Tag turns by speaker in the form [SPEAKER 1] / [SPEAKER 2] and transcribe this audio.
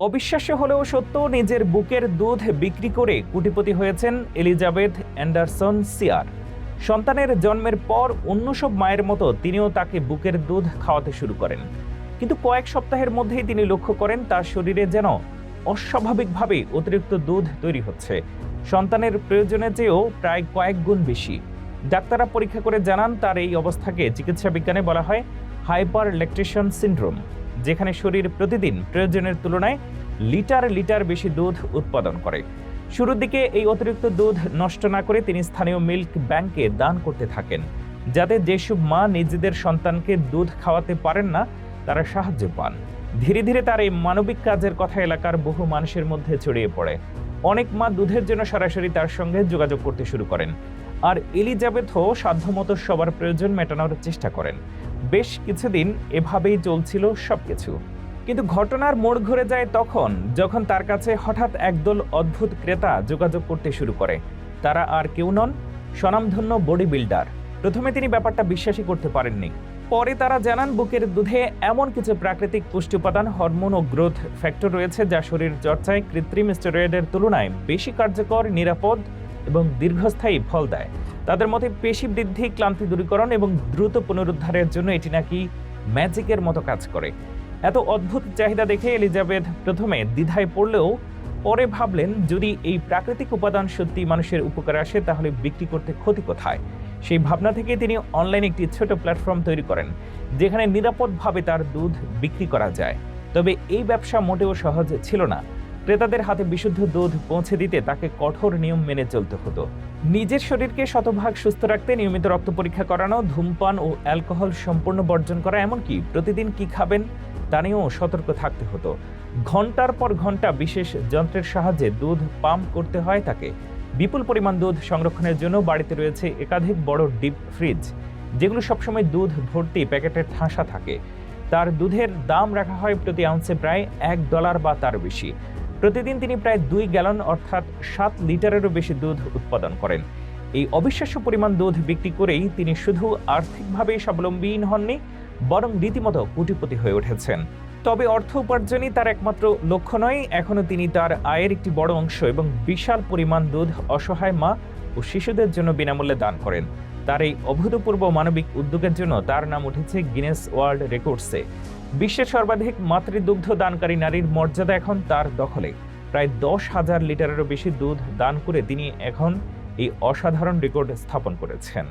[SPEAKER 1] অবিশ্বাস্য হলেও সত্য, নিজের বুকের দুধ বিক্রি করে কুটিপতি হয়েছেন এলিজাবেথ অ্যান্ডারসন সিয়ার। সন্তানের জন্মের পর অন্য সব মায়ের মতো তিনিও তাকে বুকের দুধ খাওয়াতে শুরু করেন। কিন্তু কয়েক সপ্তাহের মধ্যেই তিনি লক্ষ্য করেন, তার শরীরে যেন অস্বাভাবিকভাবে অতিরিক্ত দুধ তৈরি হচ্ছে। সন্তানের প্রয়োজনের চেয়েও প্রায় কয়েক গুণ বেশি। ডাক্তাররা পরীক্ষা করে জানান, তার এই অবস্থাকে চিকিৎসা বিজ্ঞানে বলা হয় হাইপার ল্যাকটেশন সিন্ড্রোম। যেখানে শরীর প্রতিদিন প্রয়োজনের তুলনায় লিটার লিটার বেশি দুধ উৎপাদন করে। শুরুর দিকে এই অতিরিক্ত দুধ নষ্ট না করে তিনি স্থানীয় মিল্ক ব্যাংকে দান করতে থাকেন, যাতে যেসব মা নিজেদের সন্তানকে দুধ খাওয়াতে পারেন না, তারা সাহায্য পান। ধীরে ধীরে তার এই মানবিক কাজের কথা এলাকার বহু মানুষের মধ্যে ছড়িয়ে পড়ে। অনেক মা দুধের জন্য সরাসরি তার সঙ্গে যোগাযোগ করতে শুরু করেন। আর এলিজাবেথও সাধ্যমতো সবার প্রয়োজন মেটানোর চেষ্টা করেন। বেশ কিছুদিন এভাবেই চলছিল সবকিছু। কিন্তু ঘটনার মোড় ঘুরে যায় তখন, যখন তার কাছে হঠাৎ একদল অদ্ভুত ক্রেতা যোগাযোগ করতে শুরু করে। তারা আর কেউ নন, স্বনামধন্য বডি বিল্ডার প্রথমে তিনি ব্যাপারটা বিশ্বাসই করতে পারেননি। পরে তারা জানান, বুকের দুধে এমন কিছু প্রাকৃতিক পুষ্টি উপাদান হরমোন ও গ্রোথ ফ্যাক্টর রয়েছে যা শরীর চর্চায় কৃত্রিম স্টেরয়েডের তুলনায় বেশি কার্যকর, নিরাপদ এবং দীর্ঘস্থায়ী ফল দেয়। তাদের মতে পেশি বৃদ্ধি, ক্লান্তি দূরীকরণ এবং দ্রুত পুনরুদ্ধারের জন্য এটি নাকি ম্যাজিকের মতো কাজ করে। এত অদ্ভুত চাহিদা দেখে এলিজাবেথ প্রথমে দ্বিধায় পড়লেও পরে ভাবলেন, যদি এই প্রাকৃতিক উপাদান সত্যি মানুষের উপকারে আসে, তাহলে বিক্রি করতে ক্ষতি কোথায়? সেই ভাবনা থেকে তিনি অনলাইনে একটি ছোট প্ল্যাটফর্ম তৈরি করেন, যেখানে নিরাপদভাবে তার দুধ বিক্রি করা যায়। তবে এই ব্যবসা মোটেও সহজ ছিল না। ক্রেতাদের হাতে বিশুদ্ধ দুধ পৌঁছে দিতে তাকে কঠোর নিয়ম মেনে চলতে হতো। নিজের শরীরকে শতভাগ সুস্থ রাখতে নিয়মিত রক্ত পরীক্ষা করানো, ধূমপান ও অ্যালকোহল সম্পূর্ণ বর্জন করা এমনকি প্রতিদিন কি খাবেন তা নিয়েও সতর্ক থাকতে হতো। ঘণ্টার পর ঘণ্টা বিশেষ যন্ত্রের সাহায্যে দুধ পাম্প করতে হয় তাকে। বিপুল পরিমাণ দুধ সংরক্ষণের জন্য বাড়িতে রয়েছে একাধিক বড় ডিপ ফ্রিজ, যেগুলো সবসময় দুধ ভর্তি প্যাকেটের ঠাসা থাকে। তার দুধের দাম রাখা হয় প্রতি আউন্সে প্রায় এক ডলার বা তার বেশি। প্রতিদিন তিনি প্রায় দুই গ্যালন, অর্থাৎ সাত লিটারেরও বেশি দুধ উৎপাদন করেন। এই অবিশ্বাস্য পরিমাণ দুধ বিক্রি করেই তিনি শুধু আর্থিকভাবে স্বাবলম্বী হননি, বরং রীতিমতো কোটিপতি হয়ে উঠেছেন। তবে অর্থ উপার্জনই তার একমাত্র লক্ষ্য নয়, এখনও তিনি তার আয়ের একটি বড় অংশ এবং বিশাল পরিমাণ দুধ অসহায় মা ও শিশুদের জন্য বিনামূল্যে দান করেন। তার এই অভূতপূর্ব মানবিক উদ্যোগের জন্য তার নাম উঠেছে গিনেস ওয়ার্ল্ড রেকর্ডসে। বিশ্বের সর্বাধিক মাতৃদুগ্ধ দানকারী নারীর মর্যাদা এখন তার দখলে। প্রায় দশ হাজার লিটারেরও বেশি দুধ দান করে তিনি এখন এই অসাধারণ রেকর্ড স্থাপন করেছেন।